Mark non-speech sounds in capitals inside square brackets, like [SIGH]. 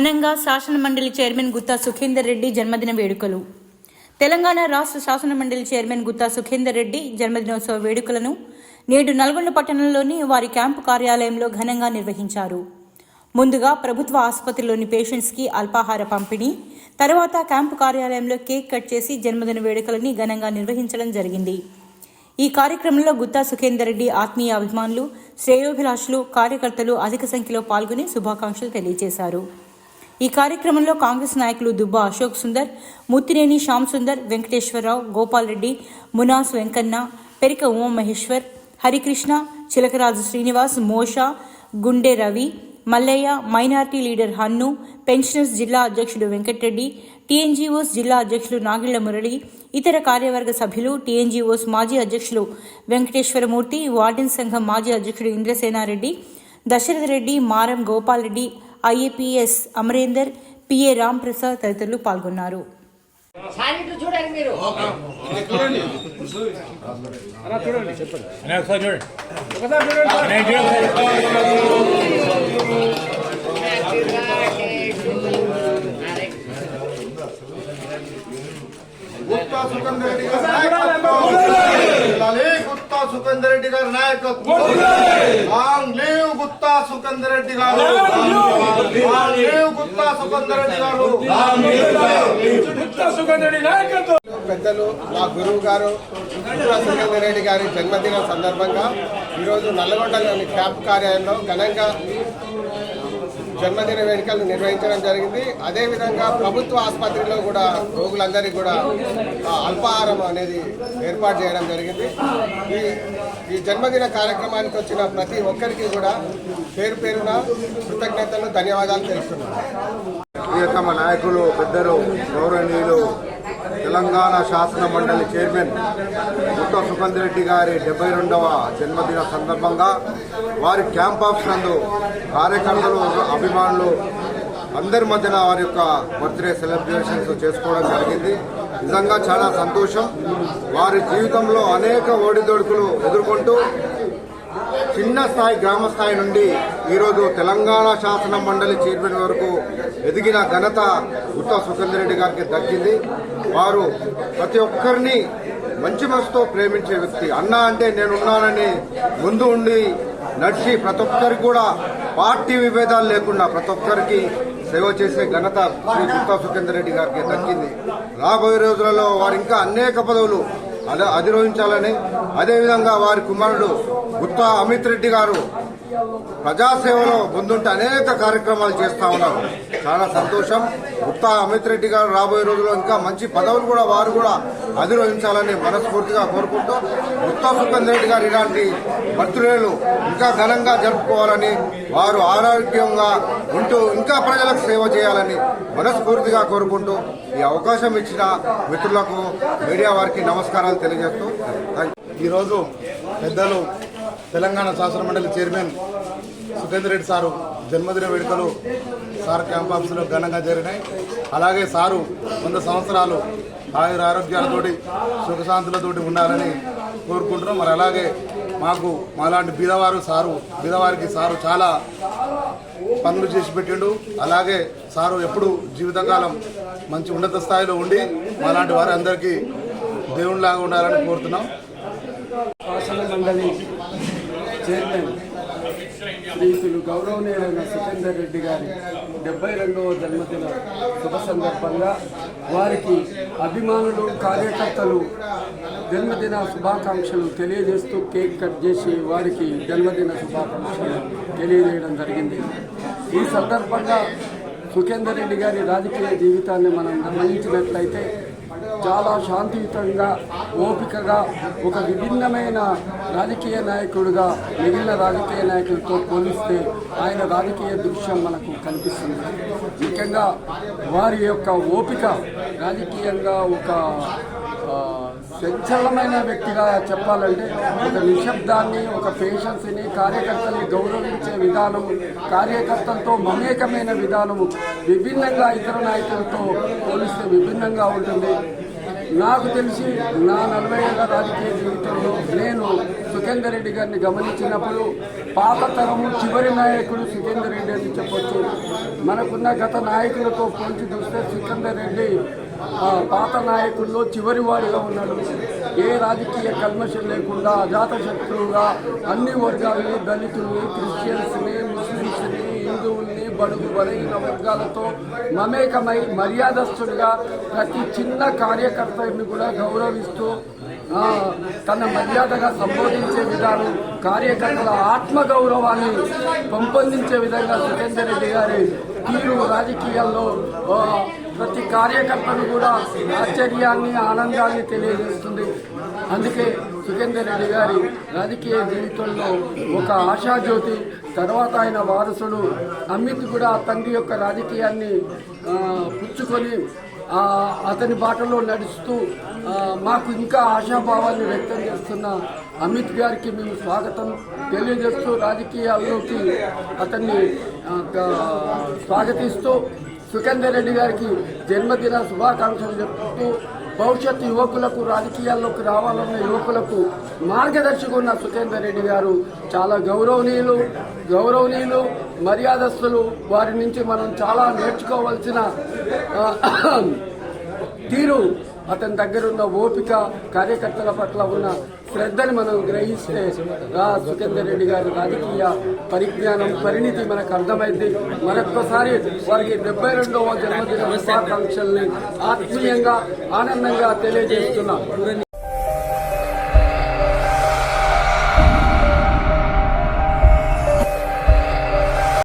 ఘనంగా శాసన మండలి చైర్మన్ గుత్తా సుఖేందర్ రెడ్డి జన్మదిన వేడుకలు. తెలంగాణ రాష్ట్ర శాసన మండలి చైర్మన్ గుత్తా సుఖేందర్ రెడ్డి జన్మదినోత్సవ వేడుకలను నేడు నల్గొండ పట్టణంలోని వారి క్యాంపు కార్యాలయంలో ఘనంగా నిర్వహించారు. ముందుగా ప్రభుత్వ ఆసుపత్రిలోని పేషెంట్స్కి అల్పాహార పంపిణీ తర్వాత క్యాంపు కార్యాలయంలో కేక్ కట్ చేసి జన్మదిన వేడుకలని ఘనంగా నిర్వహించడం జరిగింది. ఈ కార్యక్రమంలో గుత్తా సుఖేందర్ రెడ్డి ఆత్మీయ అభిమానులు శ్రేయోభిలాషులు కార్యకర్తలు అధిక సంఖ్యలో పాల్గొని శుభాకాంక్షలు తెలియజేశారు. ఈ కార్యక్రమంలో కాంగ్రెస్ నాయకులు దుబ్బా Ashok Sundar Muttineni Shyam Sundar Venkateswararao Gopal Reddy మునాస్ Venkanna Perika Umamaheshwar Harikrishna Chilakaraju Srinivas Mosha Gunde Ravi Mallaiah minority leader Hannu pensioners జిల్లా అధ్యక్షుడు వెంకటరెడ్డి టీఎన్జీఓస్ జిల్లా అధ్యక్షులు నాగిళ్ళ మురళి ఇతర కార్యవర్గ సభ్యులు టీఎన్జీఓస్ మాజీ అధ్యక్షులు వెంకటేశ్వరమూర్తి వార్డెన్ సంఘం మాజీ అధ్యక్షుడు ఇంద్రసేనారెడ్డి దశరథ రెడ్డి మారం గోపాల్రెడ్డి ఐఏపీఎస్ అమరేందర్ పిఏ రామ్ ప్రసాద్ తదితరులు పాల్గొన్నారు. గుత్తా సుఖేందర్ రెడ్డి గారి సుఖేందర్ రెడ్డి గారి నాయకత్వం. లాంగ్ లీవ్ గుత్తా సుఖేందర్ రెడ్డి గారు. Long live! గుత్తా సుఖేందర్ రెడ్డి గారు పెద్దలు మా గురువు గారు గుత్తా సుఖేందర్ రెడ్డి గారి జన్మదినం సందర్భంగా ఈరోజు నల్లగొండలోని క్యాంప్ కార్యాలయంలో ఘనంగా జన్మదిన వేడుకలు నిర్వహించడం జరిగింది. అదేవిధంగా ప్రభుత్వ ఆసుపత్రిలో కూడా రోగులందరికీ కూడా అల్పాహారం అనేది ఏర్పాటు చేయడం జరిగింది. ఈ ఈ జన్మదిన కార్యక్రమానికి వచ్చిన ప్రతి ఒక్కరికి కూడా పేరు పేరున కృతజ్ఞతలు ధన్యవాదాలు తెలుస్తున్నాను మా నాయకులు పెద్దలు గౌరవనీయులు తెలంగాణ శాసన మండలి చైర్మన్ గుట్ట సుఖంద్ రెడ్డి గారి డెబ్బై రెండవ జన్మదిన సందర్భంగా వారి క్యాంప్ ఆఫ్ నందు కార్యకర్తలు అభిమానులు అందరి మధ్యన వారి యొక్క బర్త్డే సెలబ్రేషన్స్ చేసుకోవడం జరిగింది. నిజంగా చాలా సంతోషం. వారి జీవితంలో అనేక ఒడిదొడుకులు ఎదుర్కొంటూ చిన్న స్థాయి గ్రామ స్థాయి నుండి ఈరోజు తెలంగాణ శాసన మండలి చైర్మన్ వరకు ఎదిగిన ఘనత గుత్తా సుఖేందర్ రెడ్డి గారికి దక్కింది. వారు ప్రతి ఒక్కరిని మంచి మనసుతో ప్రేమించే వ్యక్తి. అన్న అంటే నేనున్నానని ముందు ఉండి నడిచి ప్రతి ఒక్కరికి కూడా పార్టీ విభేదాలు లేకుండా ప్రతి ఒక్కరికి సేవ చేసే ఘనత శ్రీ గుత్తా సుఖేందర్ రెడ్డి గారికి దక్కింది. రాబోయే రోజులలో వారు ఇంకా అనేక పదవులు అదే అధిరోహించాలని అదేవిధంగా వారి కుమారుడు గుత్తా అమిత్ రెడ్డి గారు ప్రజాసేవలో ముందుంటే అనేక కార్యక్రమాలు చేస్తా ఉన్నారు. చాలా సంతోషం. గుప్తా అమిత్ రెడ్డి గారు రాబోయే రోజుల్లో ఇంకా మంచి పదవులు కూడా వారు కూడా అధిరోహించాలని మనస్ఫూర్తిగా కోరుకుంటూ గుప్తా సుఖంద్ రెడ్డి గారు ఇలాంటి బర్త్డేలు ఇంకా ఘనంగా జరుపుకోవాలని వారు ఆరోగ్యంగా ఉంటూ ఇంకా ప్రజలకు సేవ చేయాలని మనస్ఫూర్తిగా కోరుకుంటూ ఈ అవకాశం ఇచ్చిన మిత్రులకు మీడియా వారికి నమస్కారాలు తెలియజేస్తూ ఈరోజు పెద్దలు తెలంగాణ శాసనమండలి చైర్మన్ సుఖేందర్ రెడ్డి సారు జన్మదిన వేడుకలు సార్ క్యాంప్ ఆఫీసులో ఘనంగా జరిగినాయి. అలాగే సారు వంద సంవత్సరాలు ఆయుర ఆరోగ్యాలతోటి సుఖశాంతులతోటి ఉండాలని కోరుకుంటున్నాం. మరి అలాగే మాకు మాలాంటి బీదవారు సారు బీదవారికి సారు చాలా పనులు చేసి పెట్టిండు. అలాగే సారు ఎప్పుడు జీవితకాలం మంచి ఉన్నత స్థాయిలో ఉండి మాలాంటి వారి అందరికీ దేవునిలాగా ఉండాలని కోరుతున్నాం. చైర్మన్ శ్రీతులు గౌరవనీయులైన సుఖేందర్ రెడ్డి గారి డెబ్బై రెండవ జన్మదిన శుభ సందర్భంగా వారికి అభిమానులు కార్యకర్తలు జన్మదిన శుభాకాంక్షలు తెలియజేస్తూ కేక్ కట్ చేసి వారికి జన్మదిన శుభాకాంక్షలు తెలియజేయడం జరిగింది. ఈ సందర్భంగా సుఖేందర్ రెడ్డి గారి రాజకీయ జీవితాన్ని మనం గమనించినట్లయితే చాలా శాంతియుతంగా ఓపికగా ఒక విభిన్నమైన రాజకీయ నాయకుడిగా మిగిలిన రాజకీయ నాయకులతో పోలిస్తే ఆయన రాజకీయ దృశ్యం మనకు కనిపిస్తుంది. ముఖ్యంగా వారి యొక్క ఓపిక రాజకీయంగా ఒక ఆ, చంచలమైన వ్యక్తిగా చెప్పాలంటే ఒక నిశ్శబ్దాన్ని ఒక పేషెన్స్ని కార్యకర్తల్ని గౌరవించే విధానం కార్యకర్తలతో మమేకమైన విధానము విభిన్నంగా ఇతర నాయకులతో పోలిస్తే విభిన్నంగా ఉంటుంది. నాకు తెలిసి నా నలభై ఏళ్ళ రాజకీయ జీవితంలో నేను సుఖేందర్ రెడ్డి గారిని గమనించినప్పుడు పాత తరము చివరి నాయకుడు సుఖేందర్ రెడ్డి అని చెప్పొచ్చు. మనకున్న గత నాయకులతో పోల్చి చూస్తే సుఖేందర్ రెడ్డి పాత నాయకుల్లో చివరి వాడిగా ఉన్నాడు. ఏ రాజకీయ కల్మషం లేకుండా అజాత శత్రువుగా అన్ని వర్గాలని దళితుల్ని క్రిస్టియన్స్ని బడుగు బలహీన వర్గాలతో మమేకమై మర్యాదస్తుడిగా ప్రతి చిన్న కార్యకర్తని కూడా గౌరవిస్తూ తన మర్యాదగా సంబోధించే విధానం కార్యకర్తల ఆత్మగౌరవాన్ని పెంపొందించే విధంగా సుఖేందర్ రెడ్డి గారి తీరు రాజకీయాల్లో ప్రతి కార్యకర్తను కూడా ఆశ్చర్యాన్ని ఆనందాన్ని తెలియజేస్తుంది. అందుకే సుఖేందర్ రెడ్డి గారి రాజకీయ జీవితంలో ఒక ఆశాజ్యోతి తర్వాత ఆయన వారసుడు అమిత్ కూడా తండ్రి యొక్క రాజకీయాన్ని పుచ్చుకొని అతని బాటలో నడుస్తూ మాకు ఇంకా ఆశాభావాన్ని వ్యక్తం చేస్తున్న అమిత్ గారికి మేము స్వాగతం తెలియజేస్తూ రాజకీయాల్లోకి అతన్ని స్వాగతిస్తూ సుఖేందర్ రెడ్డి గారికి జన్మదిన శుభాకాంక్షలు చెప్తూ భవిష్యత్ యువకులకు రాజకీయాల్లోకి రావాలన్న యువకులకు మార్గదర్శకు ఉన్న సుఖేందర్ రెడ్డి గారు చాలా గౌరవనీయులు గౌరవనీయులు మర్యాదస్తులు. వారి నుంచి మనం చాలా నేర్చుకోవాల్సిన [COUGHS] తీరు అతని దగ్గర ఉన్న ఓపిక కార్యకర్తల పట్ల ఉన్న శ్రద్ధని మనం గ్రహిస్తే రా సుఖేందర్ రెడ్డి గారి రాజకీయ పరిజ్ఞానం పరిణితి మనకు అర్థమైంది. మరొక్కసారి వారికి డెబ్బై రెండవ జన్మదిన శుభాకాంక్షల్ని ఆత్మీయంగా ఆనందంగా తెలియజేస్తున్నాం.